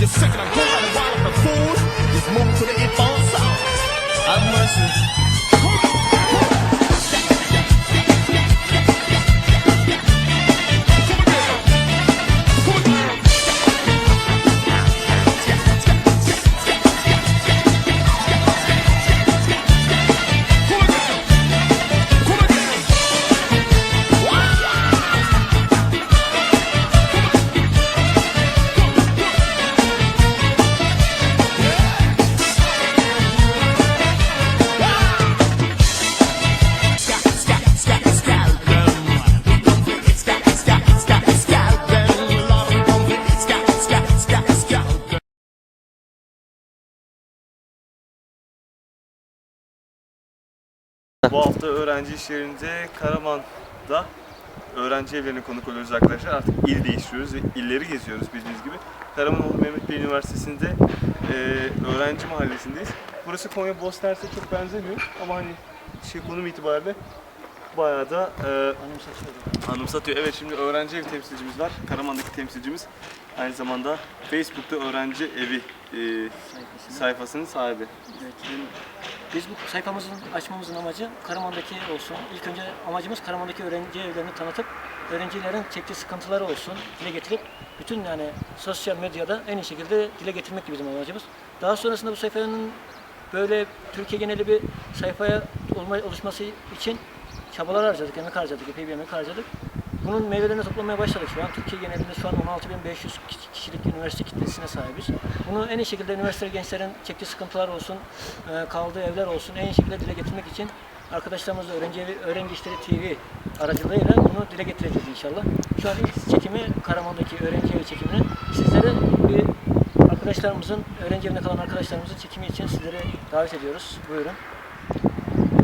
You're sick I'm Bu hafta öğrenci iş yerinde Karaman'da öğrenci evlerine konuk oluyoruz arkadaşlar. Artık il değiştiriyoruz ve illeri geziyoruz bildiğiniz gibi. Karamanoğlu Mehmet Bey Üniversitesi'nde e, öğrenci mahallesindeyiz. Burası Konya Bosners'e çok benzemiyor ama hani şey konum itibariyle bayağı da e, anımsatıyor. Evet şimdi öğrenci evi temsilcimiz var. Karaman'daki temsilcimiz. Aynı zamanda Facebook'ta öğrenci evi e, sayfasının sahibi. Evet, biz bu sayfamızın açmamızın amacı Karaman'daki olsun. İlk önce amacımız Karaman'daki öğrenci evlerini tanıtıp öğrencilerin çektiği sıkıntıları olsun dile getirip bütün yani sosyal medyada en iyi şekilde dile getirmek bizim amacımız. Daha sonrasında bu sayfanın böyle Türkiye geneli bir sayfaya oluşması için çabalar harcadık, emek harcadık, epey bir emek harcadık. Bunun meyvelerini toplamaya başladık şu an. Türkiye genelinde şu an 16.500 kişi- kişilik üniversite kitlesine sahibiz. Bunu en iyi şekilde üniversite gençlerin çektiği sıkıntılar olsun, e, kaldığı evler olsun en iyi şekilde dile getirmek için arkadaşlarımızla Öğrenci, Öğrenci İşleri TV aracılığıyla bunu dile getireceğiz inşallah. Şu an ilk çekimi Karaman'daki öğrenci evi çekimini sizlere bir arkadaşlarımızın, öğrenci evinde kalan arkadaşlarımızın çekimi için sizleri davet ediyoruz. Buyurun.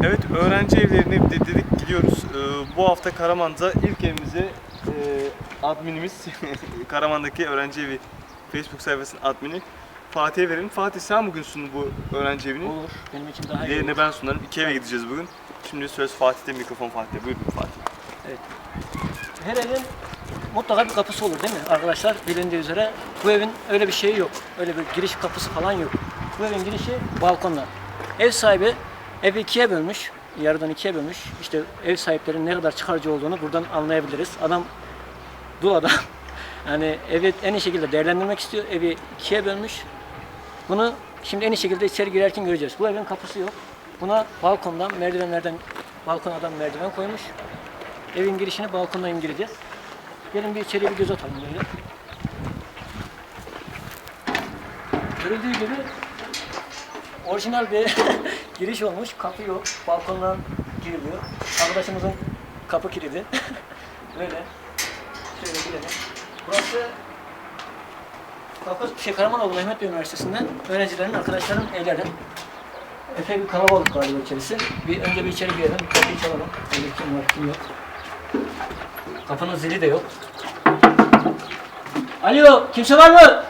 Evet, öğrenci evlerine de- dedik gidiyoruz. Ee, bu hafta Karaman'da ilk evimize e, adminimiz, Karaman'daki öğrenci evi Facebook sayfasının admini Fatih'e verelim. Fatih sen bugün sun bu öğrenci evini. Olur. Benim için daha iyi Diğerine olur. ben sunarım. İki eve gideceğiz bugün. Şimdi söz Fatih'te, mikrofon Fatih'te. Buyurun Fatih. Her evin mutlaka bir kapısı olur değil mi arkadaşlar? Bilindiği üzere bu evin öyle bir şeyi yok. Öyle bir giriş kapısı falan yok. Bu evin girişi balkonla. Ev sahibi evi ikiye bölmüş. Yarıdan ikiye bölmüş. İşte ev sahiplerinin ne kadar çıkarcı olduğunu buradan anlayabiliriz. Adam dul adam. Yani evi en iyi şekilde değerlendirmek istiyor. Evi ikiye bölmüş. Bunu şimdi en iyi şekilde içeri girerken göreceğiz. Bu evin kapısı yok. Buna balkondan, merdivenlerden, balkonadan merdiven koymuş. Evin girişini balkondan indireceğiz. Gelin bir içeriye bir göz atalım böyle. Görüldüğü gibi orijinal bir giriş olmuş. Kapı yok. Balkondan giriliyor. Arkadaşımızın kapı kilidi. böyle. Şöyle girelim. Burası Kapı şey, Karamanoğlu Mehmet Bey Üniversitesi'nden öğrencilerin, arkadaşların evleri. Epey bir kalabalık galiba içerisi. Bir önce bir içeri girelim, bir kapıyı çalalım. Öyle kim var, kim yok. Kapının zili de yok. Alo, kimse var mı?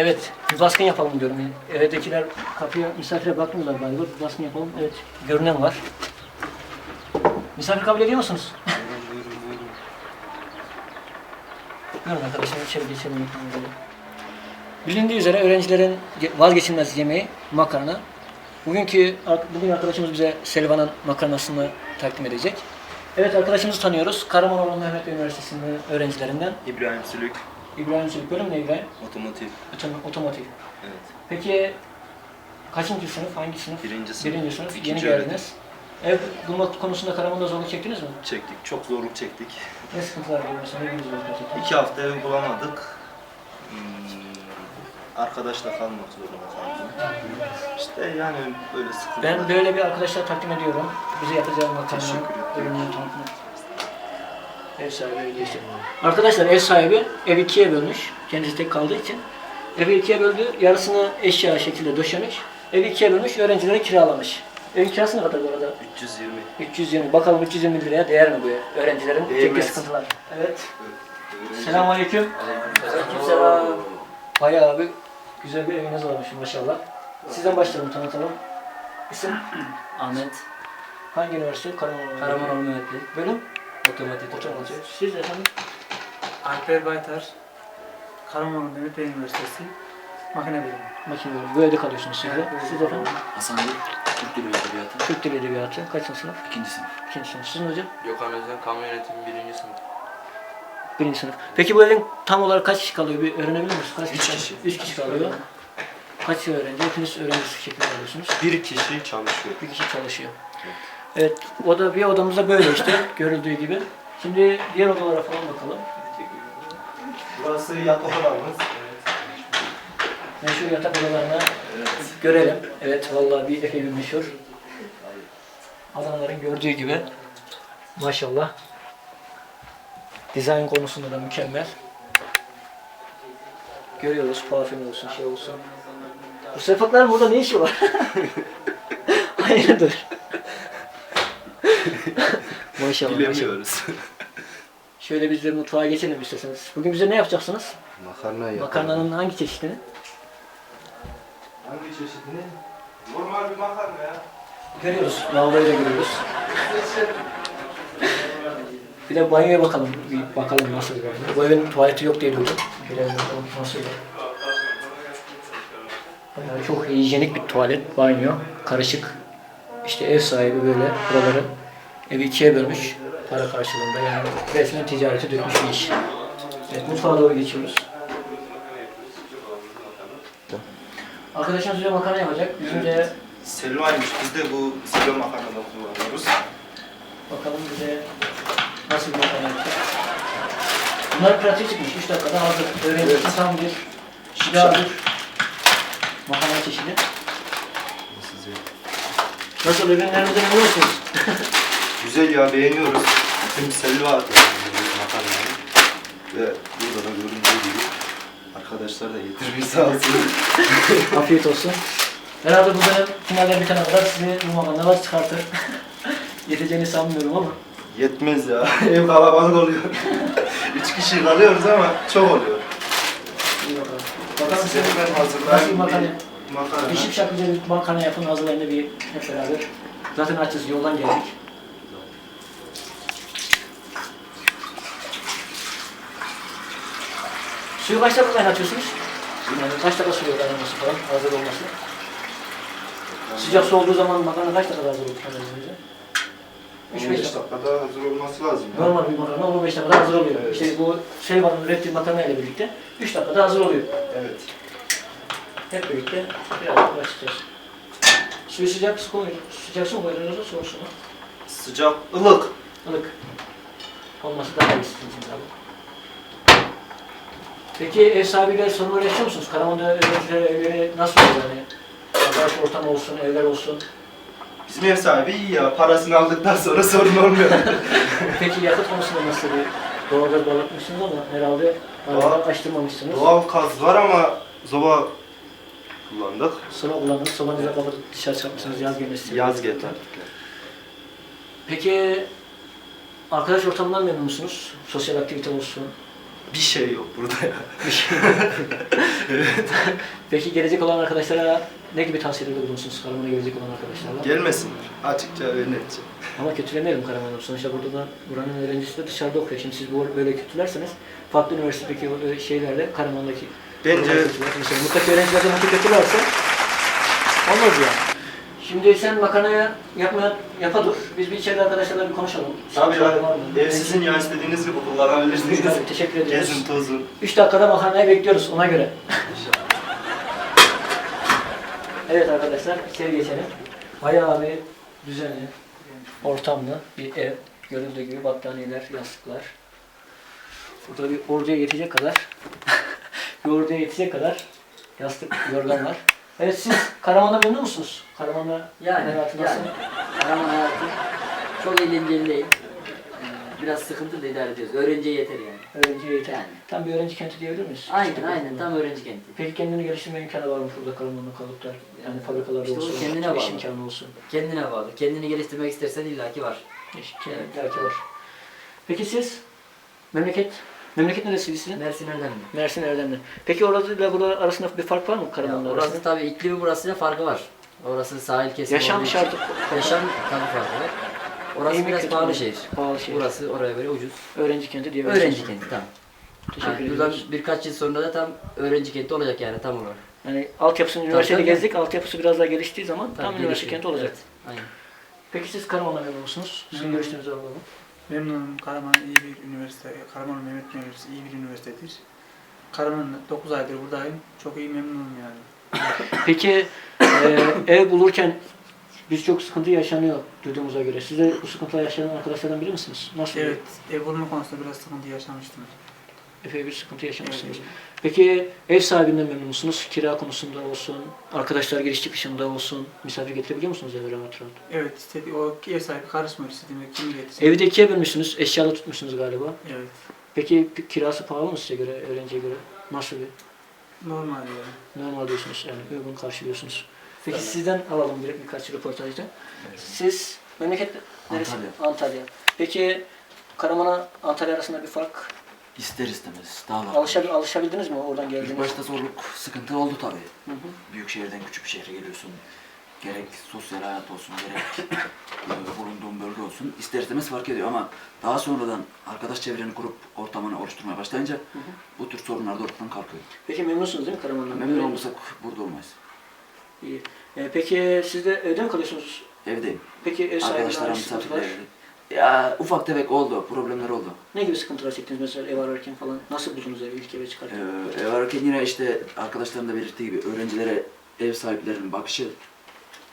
Evet, bir baskın yapalım diyorum. Yani. Evdekiler kapıya misafire bakmıyorlar galiba. Bir baskın yapalım. Evet, görünen var. Misafir kabul ediyor musunuz? Buyurun arkadaşlar içeri geçelim. Bilindiği üzere öğrencilerin vazgeçilmez yemeği makarna. Bugünkü bugün arkadaşımız bize Selvan'ın makarnasını takdim edecek. Evet arkadaşımızı tanıyoruz. Karamanoğlu Mehmet Üniversitesi'nin öğrencilerinden. İbrahim Sülük, İbrahim Çelik bölüm ne İbrahim? otomotiv. Otom- Otomotiv. Evet. Peki kaçıncı sınıf? Hangi sınıf? Birinci sınıf. Birinci sınıf. İkinci Yeni öğretim. geldiniz. Ev bulma konusunda Karaman'da zorluk çektiniz mi? Çektik. Çok zorluk çektik. Ne sıkıntılar görüyor mesela? Ne gibi zorluklar çektiniz? İki hafta ev bulamadık. Hmm, arkadaşla kalmak zorunda kaldım. İşte yani böyle sıkıntılar. Ben böyle bir arkadaşlar takdim ediyorum. Bize yapacağı makarna Teşekkür ederim. ürününü tanıtmak. Ev sahibi öyle işte. Arkadaşlar ev sahibi ev ikiye bölmüş. Kendisi tek kaldığı için. Evi ikiye böldü. Yarısını eşya şekilde döşemiş. Evi ikiye bölmüş. Öğrencilere kiralamış. Evin kirası ne kadar bu arada? 320. 320. Bakalım 320 liraya değer mi bu ev? öğrencilerin çektiği sıkıntılar? Evet. Selamünaleyküm. Aleykümselam. Bayağı bir güzel bir eviniz varmış maşallah. Sizden başlayalım tanıtalım. İsim? Ahmet Hangi üniversite? Karamanoğlu Mehmet Bey. Bölüm? Otomatik. Otomotiv. Siz efendim? Alper Baytar, Karamanlı Mehmet Bey Üniversitesi, makine bölümü. Makine bölümü. Böyle kalıyorsunuz siz de. Siz efendim? Hasan Gül, Türk Dili ve Edebiyatı. Türk Dili Edebiyatı. Kaçıncı sınıf? ikinci sınıf. İkinci sınıf. Sizin hocam? Gökhan Özen, kamu yönetimi birinci sınıf. Birinci sınıf. Peki bu evin tam olarak kaç kişi kalıyor? Bir öğrenebilir misiniz? Kaç Üç kişi. Üç kişi kalıyor. Kaç öğrenci? Hepiniz öğrencisi şeklinde alıyorsunuz. Bir kişi çalışıyor. Bir kişi çalışıyor. Evet, o da bir odamızda böyle işte görüldüğü gibi. Şimdi diğer odalara falan bakalım. Burası yatak odamız. Meşhur yatak odalarını görelim. Evet, vallahi bir epey bir meşhur. Adamların gördüğü gibi. Maşallah. Dizayn konusunda da mükemmel. Görüyoruz parfüm olsun, şey olsun. Bu sefatların burada ne işi var? Hayırdır? maşallah, maşallah. Bilemiyoruz. Şöyle biz de mutfağa geçelim isterseniz. Bugün bize ne yapacaksınız? Makarna yapalım. Makarnanın hangi çeşidini? Hangi çeşidini? Normal bir makarna ya. Görüyoruz. Lavaboyu da görüyoruz. Bir de banyoya bakalım. Bir bakalım nasıl bir banyo. Bu evin tuvaleti yok diye duydum. Bir bakalım nasıl bir Bayağı çok hijyenik bir tuvalet, banyo, karışık. İşte ev sahibi böyle buraları evi ikiye bölmüş para karşılığında yani resmen ticarete dökmüş bir iş. Evet mutfağa doğru geçiyoruz. Arkadaşımız bize makarna yapacak. Bizim de Selvaymış. Biz de bu selva makarnadan kullanıyoruz. Bakalım bize nasıl bir makarna yapacak. Bunlar pratik çıkmış. 3 dakikada hazır. Öğrenci için tam bir şifa bir makarna çeşidi. Nasıl ürünlerimizden emin musunuz? Güzel ya beğeniyoruz. Selva yapıyoruz makarnayı. Ve burada da göründüğü gibi arkadaşlar da getirmiş sağ olsun. Afiyet olsun. Herhalde bu dönem finalde bitene kadar sizi bu makarnalar çıkartır. Yeteceğini sanmıyorum ama. Yetmez ya. Ev kalabalık oluyor. Üç kişi kalıyoruz ama çok oluyor. iyi bakalım. Bakalım Size ben nasıl bir hazırlayayım. makarna? Makarna. Bir şipşak bize bir makarna yapın hazırlayın bir hep beraber. Zaten açız yoldan geldik. Suyu kaç dakika kaynatıyorsunuz? Yani kaç dakika sürüyor kaynaması falan hazır olması? Sıcak su olduğu zaman makarna kaç dakikada hazır olur kaynatınca? 3-5 15 dakika. dakikada hazır olması lazım. ya. Normal bir makarna 15 dakikada hazır oluyor. Evet. İşte bu şey var ürettiği makarna ile birlikte 3 dakikada hazır oluyor. Evet. Hep birlikte biraz uğraşacağız. Suyu sıcak su koyun. Sıcak su yoksa soğuk su mu? Sıcak, ılık. Ilık. Olması daha iyi sizin için tabii. Peki ev sahibiyle sorun yaşıyor musunuz? Karaman'da öğrenciler evleri nasıl oluyor yani? Arkadaş ortam olsun, evler olsun. Bizim ev sahibi iyi ya. Parasını aldıktan sonra sorun olmuyor. Peki yakıt konusunda nasıl bir doğalgaz bağlatmışsınız ama herhalde Doğal- aradan açtırmamışsınız. Doğal gaz var ama zoba kullandık. Soba kullandınız, sobanızla kapatıp dışarı çıkartmışsınız yaz gelmesi. Yaz getirdik. Peki arkadaş ortamından memnun musunuz? Sosyal aktivite olsun. Bir şey yok burada ya. Bir şey. Peki gelecek olan arkadaşlara ne gibi tavsiyelerde bulunursunuz Karaman'a gelecek olan arkadaşlarla? Gelmesinler. Açıkça ve netçe. Ama kötülemeyelim Karaman'ı. Sonuçta burada da buranın öğrencisi de dışarıda okuyor. Şimdi siz böyle kötülerseniz farklı üniversitedeki o şeylerle Karaman'daki Bence mutlaka öğrenciler de nasıl kötülerse olmaz yani. Şimdi sen makarnaya yapmaya yapa dur. Biz bir içeride arkadaşlarla bir konuşalım. tabii var mı? ya. Ev sizin ya istediğiniz gibi kullanabilirsiniz. Tabii, teşekkür ediyoruz. Gezin tozun. 3 dakikada makarnayı bekliyoruz ona göre. evet arkadaşlar içeri geçelim. Bayağı bir düzenli, ortamlı bir ev. Görüldüğü gibi battaniyeler, yastıklar. Burada bir orduya yetecek kadar bir orduya yetecek kadar yastık, yorgan var. Evet siz Karaman'da memnun musunuz? Karaman'da Yani, hayatı nasıl? yani. Karaman hayatı çok eğlenceli değil. Ee, Biraz sıkıntılı idare ediyoruz. Öğrenciye yeter yani. Öğrenci yeter. Yani. Tam bir öğrenci kenti diyebilir miyiz? Aynen İşte aynen tam öğrenci kenti. Peki kendini geliştirme imkanı var mı burada Karaman'da kalıp da? Yani fabrikalarda İşte o olsun, kendine iş bağlı. imkanı olsun. Kendine bağlı. Kendini geliştirmek istersen illaki var. İş belki var. Peki siz? Memleket? Memleket neresiydi sizin? Mersin Erdemli. Mersin Erdemli. Peki orada burada arasında bir fark var mı Karaman'la arasında? orası tabii iklimi burasıyla farkı var. Orası sahil kesimi Yaşam olduğu için- şartı. Yaşam tabii farkı var. Orası İyi mi, biraz kötü mü? pahalı şehir. Pahalı şehir. Burası oraya göre ucuz. Öğrenci kenti diye Öğrenci kenti tam. Teşekkür Yani buradan ediyoruz. birkaç yıl sonra da tam öğrenci kenti olacak yani tam olarak. Yani altyapısını üniversitede tabii. gezdik. Altyapısı biraz daha geliştiği zaman tam Tabii, üniversite gelişiyor. kenti olacak. Evet, aynen. Peki siz Karaman'da memnun musunuz? Sizin Memnunum. görüşlerinizi alalım. Memnunum. Karaman iyi bir üniversite. Karaman Mehmet Üniversitesi iyi bir üniversitedir. Karaman 9 aydır buradayım. Çok iyi memnunum yani. Peki e, ev bulurken birçok sıkıntı yaşanıyor duyduğumuza göre. Siz de bu sıkıntılar yaşayan arkadaşlardan biri misiniz? Nasıl? Evet, ev bulma konusunda biraz sıkıntı yaşamıştım. Epey bir sıkıntı yaşamışsınız. Evet. Peki ev sahibinden memnun musunuz? Kira konusunda olsun, arkadaşlar giriş çıkışında olsun, misafir getirebiliyor musunuz eve rahat rahat? Evet, istedi, o ev sahibi karışmıyor istediğinde kim getirsin. Evi de ikiye bölmüşsünüz, eşyalı tutmuşsunuz galiba. Evet, Peki kirası pahalı mı size göre, öğrenciye göre? Nasıl bir? normal yani. Normal diyorsunuz yani, uygun karşılıyorsunuz. Peki sizden alalım bir, birkaç röportajda. Siz memleket neresi? Antalya. Antalya. Peki Karaman'a Antalya arasında bir fark İster istemez dağlar. alışabil, alışabildiniz mi oradan İlk geldiğiniz? başta zorluk, sıkıntı oldu tabii. Hı hı. Büyük şehirden küçük bir şehre geliyorsun. Gerek sosyal hayat olsun, gerek e, bulunduğun bölge olsun. İster istemez fark ediyor ama daha sonradan arkadaş çevreni kurup ortamını oluşturmaya başlayınca bu tür sorunlar da ortadan kalkıyor. Peki memnunsunuz değil mi Karaman'dan? Memnun olmasak burada olmayız. İyi. E, peki siz de evde mi kalıyorsunuz? Evdeyim. Peki ev sahibiyle Arkadaşlarım sıkıntılar? Ya ufak tefek oldu, problemler oldu. Ne gibi sıkıntılar çektiniz mesela ev ararken falan? Nasıl buldunuz evi ilk eve çıkarken? Ee, ev ararken yine işte arkadaşların da belirttiği gibi öğrencilere ev sahiplerinin bakışı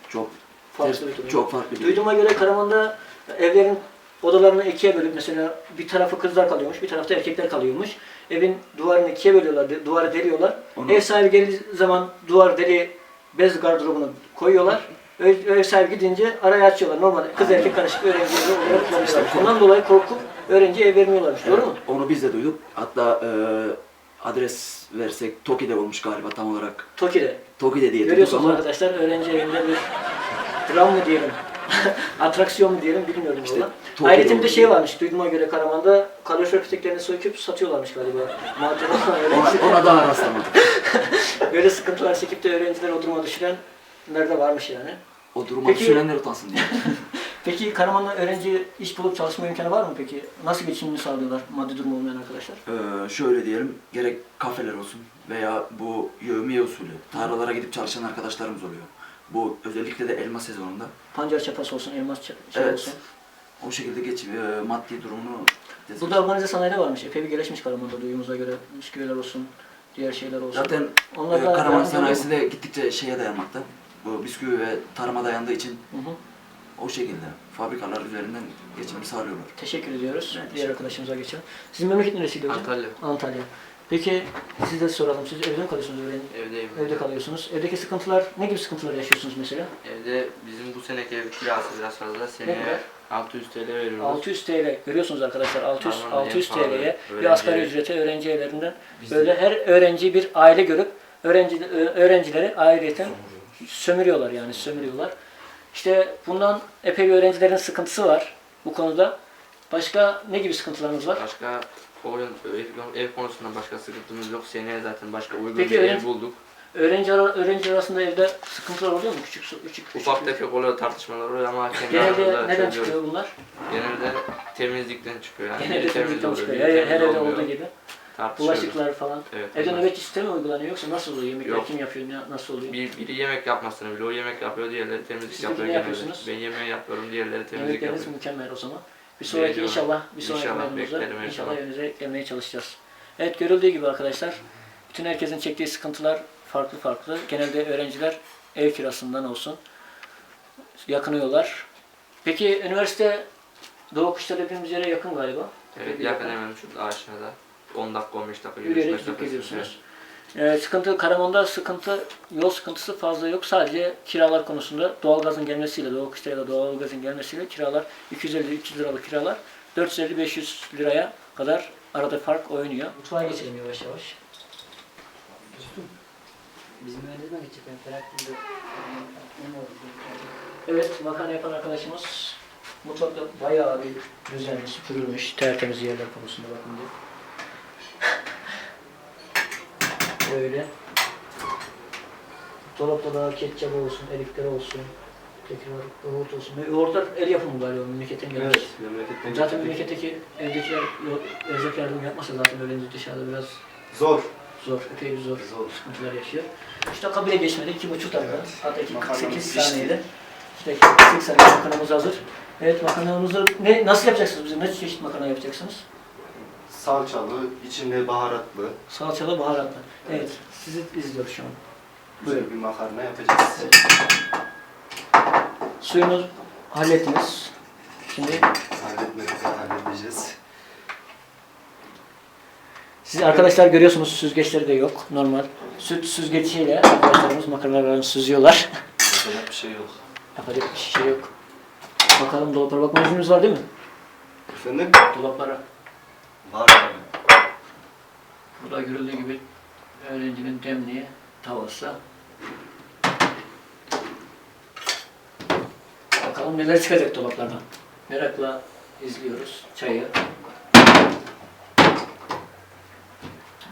çok Farklı durum. çok farklı Duyduğuma göre Karaman'da evlerin odalarını ikiye bölüp mesela bir tarafı kızlar kalıyormuş, bir tarafta erkekler kalıyormuş. Evin duvarını ikiye bölüyorlar, duvarı deliyorlar. Onu- Ev sahibi geldiği zaman duvar deli bez gardırobunu koyuyorlar. Ev, ev sahibi gidince araya açıyorlar. Normalde kız erkek karışık öğrenci evi olarak. Bundan dolayı korkup öğrenciye ev vermiyorlarmış. Doğru mu? Onu biz de duyduk. Hatta e, adres versek Toki'de olmuş galiba tam olarak. Toki'de. Toki'de diye duyduk Görüyorsunuz ama arkadaşlar öğrenci evinde bir dram mı diyelim, atraksiyon mu diyelim bilmiyorum İşte valla. Ayrıca bir de şey varmış duyduğuma göre Karaman'da kalorifer peteklerini söküp satıyorlarmış galiba. Madde ona, ona daha rastlamadık. Böyle sıkıntılar çekip de öğrenciler o duruma düşürenler de varmış yani. O duruma Peki- düşürenler utansın diye. Peki Karaman'da öğrenci iş bulup çalışma imkanı var mı peki? Nasıl geçimini sağlıyorlar maddi durumu olmayan arkadaşlar? Ee, şöyle diyelim, gerek kafeler olsun veya bu yevmiye usulü tarlalara gidip çalışan arkadaşlarımız oluyor. Bu özellikle de elma sezonunda Pancar çapası olsun, elmas çap- şey Evet. olsun. o şekilde geçim, e, maddi durumunu Burada organize sanayi varmış. Epey bir gelişmiş Karaman'da duyduğumuza göre. Bisküviler olsun, diğer şeyler olsun. Zaten Onlar e, da Karaman yardımcı sanayisi de gittikçe şeye dayanmakta. Bu bisküvi ve tarıma dayandığı için Hı hı. o şekilde fabrikalar üzerinden geçim sağlıyorlar. Teşekkür ediyoruz. Ben Diğer teşekkür arkadaşımıza geçelim. Sizin memleket neresiydi hocam? Antalya. Antalya. Peki siz de soralım. Siz evde mi kalıyorsunuz? Öğren Evdeyim. evde kalıyorsunuz. Evdeki sıkıntılar, ne gibi sıkıntılar yaşıyorsunuz mesela? Evde bizim bu seneki ev kirası biraz fazla. Ne Seneye kadar? 600 TL veriyoruz. 600 TL. Görüyorsunuz arkadaşlar 600, Karaman'da en 600 pahalı TL'ye bir öğrenci asgari evi. ücrete öğrenci evlerinden Bizde- böyle her öğrenciyi bir aile görüp öğrenci ö- öğrencileri ayrıyeten sömürüyorlar yani sömürüyorlar. İşte bundan epey bir öğrencilerin sıkıntısı var bu konuda. Başka ne gibi sıkıntılarınız var? Başka oyun, ev, ev konusunda başka sıkıntımız yok. Seneye zaten başka uygun Peki bir öğren- ev bulduk. Öğrenci ara, öğrenci arasında evde sıkıntılar oluyor mu? Küçük küçük, küçük Ufak tefek oluyor tartışmalar oluyor ama Genelde neden çıkıyor bunlar? Genelde temizlikten çıkıyor. Yani Genelde temizlikten çıkıyor. Her, her evde olduğu gibi. Tartışıyoruz. Bulaşıklar falan. Evet, Evde bunlar. nöbet sistemi mi uygulanıyor yoksa nasıl oluyor? Yemekler Yok. kim yapıyor? Ne, nasıl oluyor? Bir, biri yemek yapmasını biliyor, o yemek yapıyor, diğerleri temizlik Siz yapıyor ne genelde. yapıyorsunuz? Ben yemeği yapıyorum, diğerleri temizlik Yemekleriniz yapıyor. mükemmel o zaman. Bir sonraki inşallah bir sonraki İnşallah, bölümümüzde beklerim her inşallah zaman. evinize gelmeye çalışacağız. Evet görüldüğü gibi arkadaşlar bütün herkesin çektiği sıkıntılar farklı farklı. Genelde öğrenciler ev kirasından olsun yakınıyorlar. Peki üniversite Doğu Kuşlar hepimiz yere yakın galiba. Evet, yakın hemen şu aşağıda. 10 dakika, 15 dakika Yürüyerek geliyorsunuz. Ee, sıkıntı Karaman'da sıkıntı yol sıkıntısı fazla yok. Sadece kiralar konusunda doğalgazın gelmesiyle Doğu Kuşlar'a doğalgazın gelmesiyle kiralar 250-300 liralık kiralar 450-500 liraya kadar arada fark oynuyor. Mutfağa geçelim yavaş yavaş. Bizim mühendisime geçecek ben Ferhat'ın Evet, makarna yapan arkadaşımız mutfakta bayağı bir düzenli süpürülmüş, tertemiz yerler konusunda bakın diye. Böyle. Dolapta da ketçap olsun, erikleri olsun, Tekrar yoğurt olsun. Yoğurtlar el yapımı galiba memleketten gelmiş. Evet, memleketten Zaten memleketteki evdekiler erzak yardım yapmazsa zaten öğrenci dışarıda biraz Zor. zor, epey zor, Zor. sıkıntılar yaşıyor. 3 dakika bile geçmedi, 2,5 dakika. Evet. Hatta iki- Makarnamız 48 pişti. saniyede. İşte 48 saniyede makarnamız hazır. Evet makarnamızı ne, nasıl yapacaksınız bize? Ne çeşit makarna yapacaksınız? Salçalı, içinde baharatlı. Salçalı, baharatlı. Evet, sizi izliyoruz şu an. Güzel bir makarna yapacağız. Suyunu hallettiniz. Şimdi Halletmedik de halledeceğiz. siz arkadaşlar görüyorsunuz süzgeçleri de yok. Normal. Süt süzgeciyle arkadaşlarımız makarnalarını süzüyorlar. Yapacak bir şey yok. Yapacak bir şey yok. Bakalım dolaplara bakma izniniz var değil mi? Efendim? Dolaplara. Tabii. Burada görüldüğü gibi öğrencinin demliği, tavası. Bakalım neler çıkacak dolaplardan. Merakla izliyoruz çayı.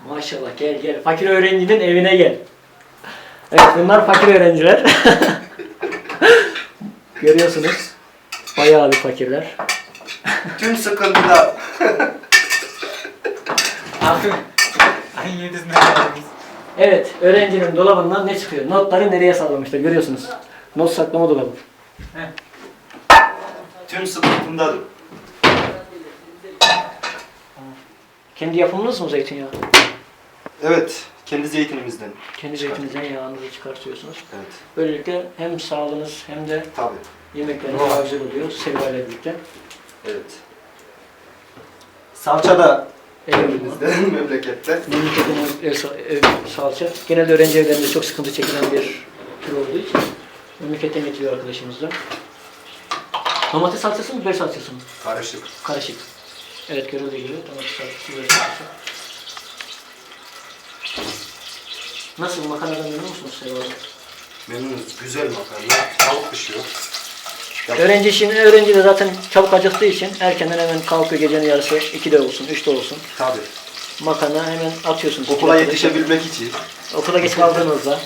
Maşallah gel gel. Fakir öğrencinin evine gel. Evet bunlar fakir öğrenciler. Görüyorsunuz. Bayağı bir fakirler. Tüm Evet, öğrencinin dolabından ne çıkıyor? Notları nereye sallamışlar görüyorsunuz. Not saklama dolabı. tüm sıkıntımdadır. Kendi yapımınız mı zeytinyağı? Evet, kendi zeytinimizden. Kendi zeytinizden yağınızı çıkartıyorsunuz. Evet, Böylelikle hem sağlığınız hem de tabii. yemekleriniz daha güzel oluyor Seva ile birlikte. Evet. Salça da Elimizde, memlekette. Memleketin ev, sa- ev salça. Genelde öğrenci evlerinde çok sıkıntı çekilen bir tür olduğu için memleketten getiriyor arkadaşımız da. Domates salçası mı, biber salçası mı? Karışık. Karışık. Evet görüldüğü gibi domates salçası, biber salçası. Nasıl makarnadan memnun musunuz Hanım? Memnunuz. Güzel makarna. Tavuk pişiyor. Öğrenci şimdi öğrenci de zaten çabuk acıktığı için erkenden hemen kalkıyor gecenin yarısı 2'de olsun 3'te olsun. Tabii. Makarna hemen atıyorsunuz. Okula İki yetişebilmek için. Okula geç kaldığınızda.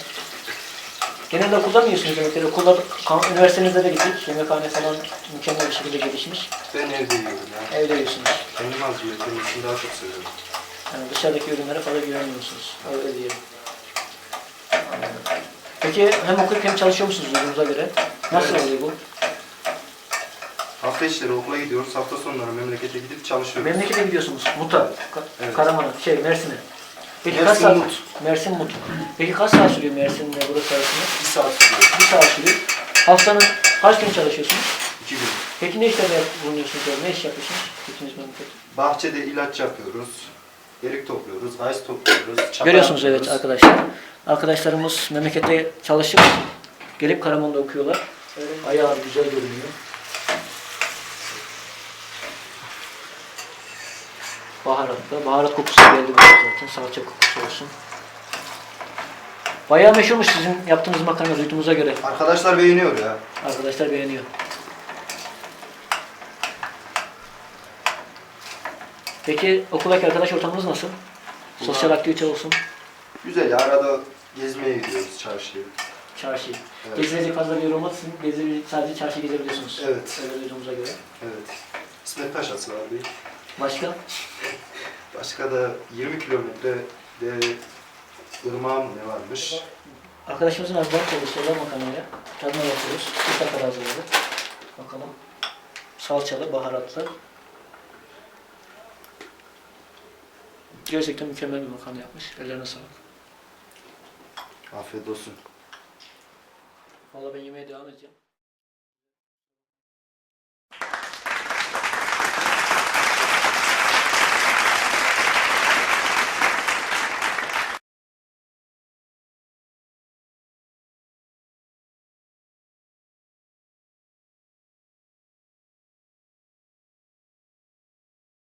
Genelde okulda mı yiyorsunuz yemekleri? Okulda, kam- üniversitenizde de gittik. Yemekhane falan mükemmel bir şekilde gelişmiş. Ben evde yiyorum ya. Evde yiyorsunuz. Kendim az yiyorum. Kendisini daha çok seviyorum. Yani dışarıdaki ürünlere fazla güvenmiyorsunuz. Öyle diyelim. Peki hem okuyup hem çalışıyor musunuz uygunuza göre? Nasıl oluyor bu? Hafta içleri okula gidiyoruz. Hafta sonları memlekete gidip çalışıyoruz. Memlekete gidiyorsunuz. Mut'a. Evet. Karaman'a. Şey Mersin'e. Peki Mersin kaç saat? Mut. Mersin Mut. Peki kaç saat sürüyor Mersin'le burası arasında? Bir saat sürüyor. Bir saat sürüyor. Haftanın kaç gün çalışıyorsunuz? İki gün. Peki ne işlerde bulunuyorsunuz? orada? Ne iş yapıyorsunuz? Gittiğiniz memleket. Bahçede ilaç yapıyoruz. Erik topluyoruz. Ayız topluyoruz. çapa Görüyorsunuz evet yapıyoruz. arkadaşlar. Arkadaşlarımız memlekette çalışıp gelip Karaman'da okuyorlar. Bayağı güzel görünüyor. Baharatlı. Baharat kokusu geldi burada zaten. Salça kokusu olsun. Bayağı meşhurmuş sizin yaptığınız makarna duyduğumuza göre. Arkadaşlar beğeniyor ya. Arkadaşlar beğeniyor. Peki okuldaki arkadaş ortamınız nasıl? Sosyal aktivite olsun. Güzel ya. Arada gezmeye gidiyoruz çarşıya. Çarşı. Evet. Gezilecek fazla bir yer olmaz. Gezi, sadece çarşı gezebiliyorsunuz. Evet. Öyle duyduğumuza göre. Evet. İsmet Paşa'sı var bir. Başka? Başka da 20 kilometre de ırmağı mı ne varmış? Arkadaşımızın az daha çalışıyorlar makarnayla. Tadına bakıyoruz. Bir dakika hazırladık. Bakalım. Salçalı, baharatlı. Gerçekten mükemmel bir makarna yapmış. Ellerine sağlık. Afiyet olsun. Vallahi ben yemeğe devam edeceğim.